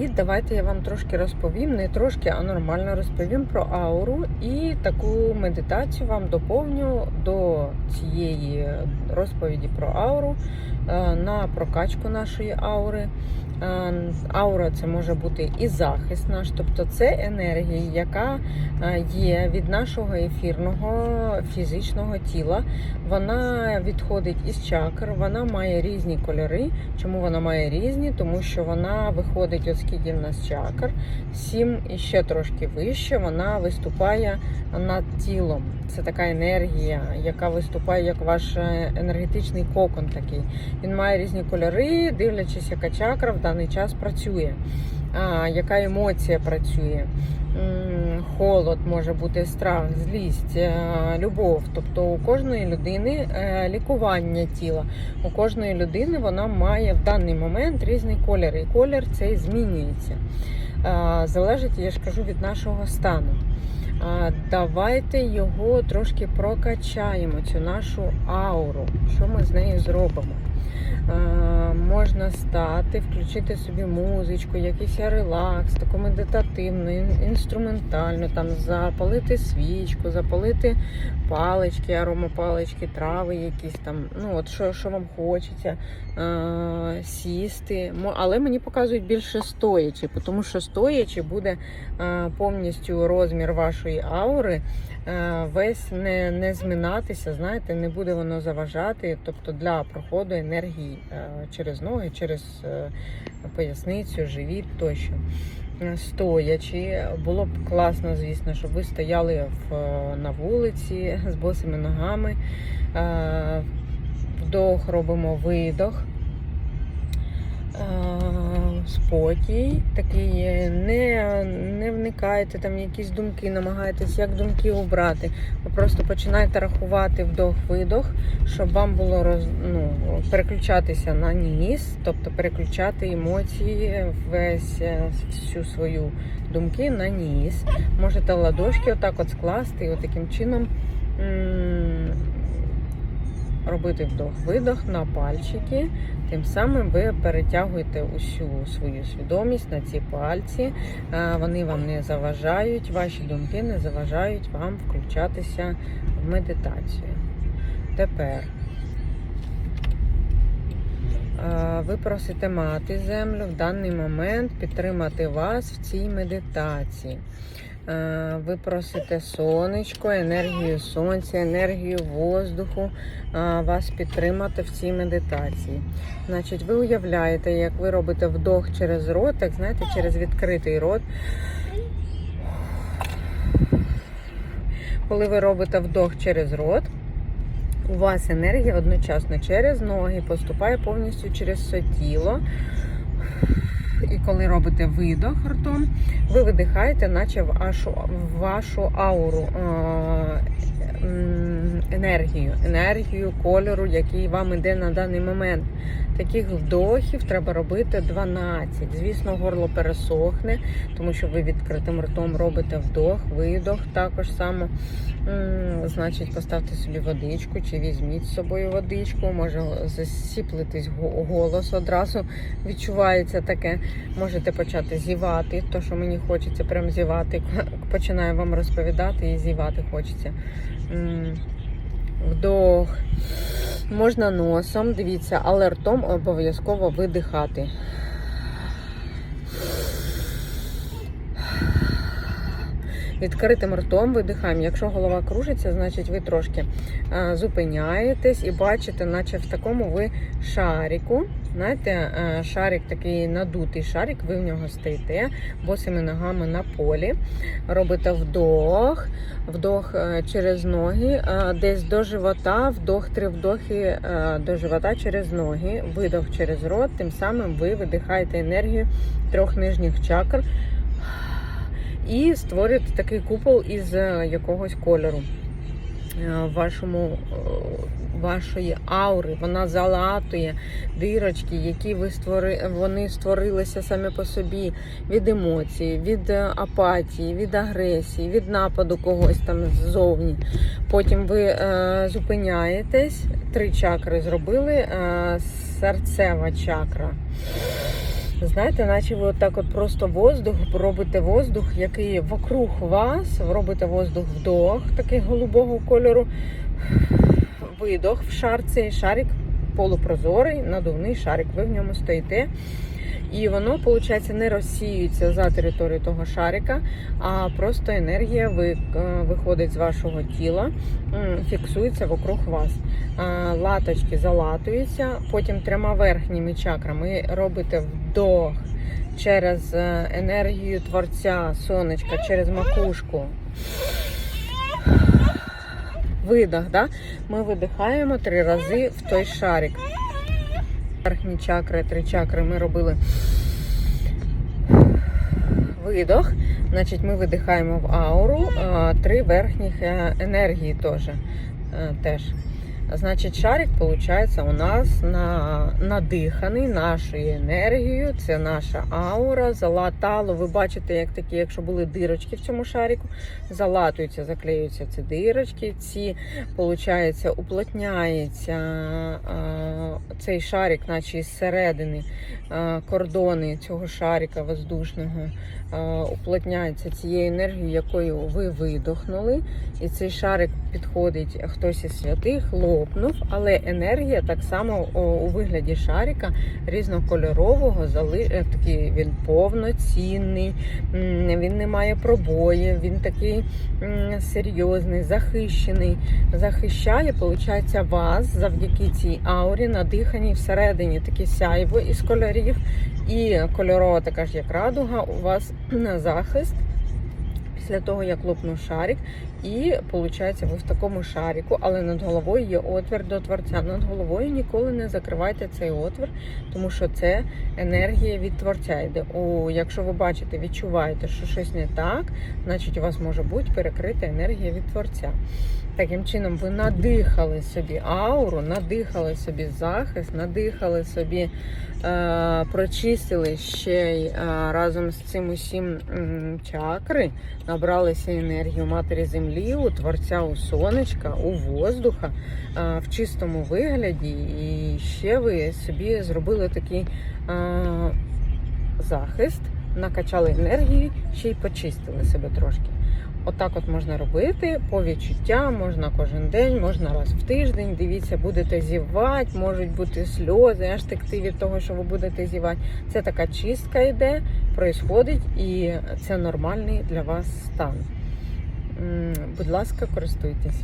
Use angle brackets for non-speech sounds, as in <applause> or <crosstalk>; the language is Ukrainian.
І давайте я вам трошки розповім, не трошки, а нормально розповім про ауру. І таку медитацію вам доповню до цієї розповіді про ауру е, на прокачку нашої аури. Е, Аура це може бути і захист наш, тобто це енергія, яка е, є від нашого ефірного фізичного тіла. Вона відходить із чакр, вона має різні кольори. Чому вона має різні? Тому що вона виходить, оскільки в нас чакр, сім і ще трошки вище, вона виступає над тілом. Це така енергія, яка виступає як ваш е, енергетичний кокон такий. Він має різні кольори, дивлячись, яка чакра даний час працює, а, яка емоція працює. Холод може бути страх, злість, е, любов. Тобто у кожної людини е, лікування тіла. У кожної людини вона має в даний момент різний колір, і колір цей змінюється. Залежить, я ж кажу, від нашого стану. Давайте його трошки прокачаємо, цю нашу ауру. Що ми з нею зробимо? А, Можна стати, включити собі музичку, якийсь релакс, таку медитативну, ін- інструментальну, там запалити свічку, запалити палички, аромапалички, трави якісь там. Ну от що, що вам хочеться, а, сісти. Але мені показують більше стоячи, тому що стоячи буде повністю розмір вашої аури е, весь не, не зминатися, знаєте, не буде воно заважати, тобто для проходу енергії е, через ноги, через е, поясницю, живіт тощо. Е, Стоячи, було б класно, звісно, щоб ви стояли в, е, на вулиці з босими ногами. Е, Вдох робимо видох. Спокій, такий не, не вникайте там якісь думки, намагайтесь як думки убрати. Ви просто починайте рахувати вдох-видох, щоб вам було роз, ну, переключатися на ніс, тобто переключати емоції, весь е, всю свою думки на ніс. Можете ладошки отак от скласти і от таким чином. Робити вдох-видох на пальчики, Тим самим ви перетягуєте усю свою свідомість на ці пальці. Вони вам не заважають, ваші думки не заважають вам включатися в медитацію. Тепер ви просите мати землю в даний момент підтримати вас в цій медитації. Е, Ви просите сонечко, енергію сонця, енергію воздуху е, вас підтримати в цій медитації. Значить, ви уявляєте, як ви робите вдох через рот, так знаєте, через відкритий рот. Коли ви робите вдох через рот, у вас енергія одночасно через ноги поступає повністю через все тіло. І коли робите видох ртом, ви видихаєте, наче в вашу, ауру е, енергію, енергію кольору, який вам іде на даний момент. Таких вдохів треба робити 12. Звісно, горло пересохне, тому що ви відкритим ртом робите вдох, видох також само. Значить, поставте собі водичку чи візьміть з собою водичку, може засіплитись голос одразу відчувається таке. Можете почати зівати, то що мені хочеться прям зівати. <laughs> Починаю вам розповідати і зівати хочеться. Вдох. Можна носом, дивіться, але ртом обов'язково видихати. Відкритим ртом видихаємо. Якщо голова кружиться, значить ви трошки зупиняєтесь і бачите, наче в такому ви шаріку. Знаєте, е, шарик такий надутий шарик, ви в нього стоїте босими ногами на полі. Робите вдох, вдох е, через ноги, е, десь до живота, вдох, три вдохи до живота через ноги, видох через рот. Тим самим ви видихаєте енергію трьох нижніх чакр і створюєте такий купол із якогось кольору. Е, Вашому е, вашої аури вона залатує дирочки, які ви створи, вони створилися самі по собі від емоцій, від е, апатії, від агресії, від нападу когось там ззовні. Потім ви е, зупиняєтесь, три чакри зробили, е, серцева чакра. Знаєте, наче ви отак от просто воздух, робите воздух, який вокруг вас, робите воздух вдох, такий голубого кольору, видох в шарці, шарик полупрозорий, надувний шарик, ви в ньому стоїте. І воно, виходить, не розсіюється за територію того шарика, а просто енергія е, виходить з вашого тіла, фіксується вокруг вас. Латочки залатуються, потім трьома верхніми чакрами робите вдох через е, енергію творця, сонечка, через макушку. Видох, да? Ми видихаємо три рази в той шарик. Верхні чакри, три чакри ми робили видох. Значить, ми видихаємо в ауру, три верхніх е, енергії теж. е, теж. Значить, шарик, виходить, у нас на, надиханий нашою енергією. Це наша аура. Залатало. Ви бачите, як такі, якщо були дирочки в цьому шарику, залатуються, заклеюються ці дирочки. Ці, виходить, уплотняється а, цей шарик, наче із середини а, кордони цього шарика воздушного. А, Уплотняється цією енергією, якою ви видохнули, і цей шарик підходить хтось із святих, лопнув, але енергія так само у вигляді шарика різнокольорового, е, такий він повноцінний, він не має пробоїв, він такий серйозний, захищений. Захищає, виходить, вас завдяки цій аурі, надиханій всередині. Таке сяйво із кольорів, і кольорова така ж як радуга, у вас на захист після того, як лопнув шарик, і виходить, ви в такому шарику, але над головою є отвір до творця. Над головою ніколи не закривайте цей отвір, тому що це енергія від творця йде. О, якщо ви бачите, відчуваєте, що щось не так, значить у вас може бути перекрита енергія від творця. Таким чином, ви надихали собі ауру, надихали собі захист, надихали собі, е, прочистили ще й е, разом з цим усім чакри, набралися енергію матері землі, у творця, у сонечка, у воздуха е, в чистому вигляді. І ще ви собі зробили такий е, захист, накачали енергії, ще й почистили себе трошки. Отак от можна робити по відчуттям, можна кожен день, можна раз в тиждень. Дивіться, будете зівати, можуть бути сльози, аж текти від того, що ви будете зівати. Це така чистка йде, проїсходить, і це нормальний для вас стан. Будь ласка, користуйтесь.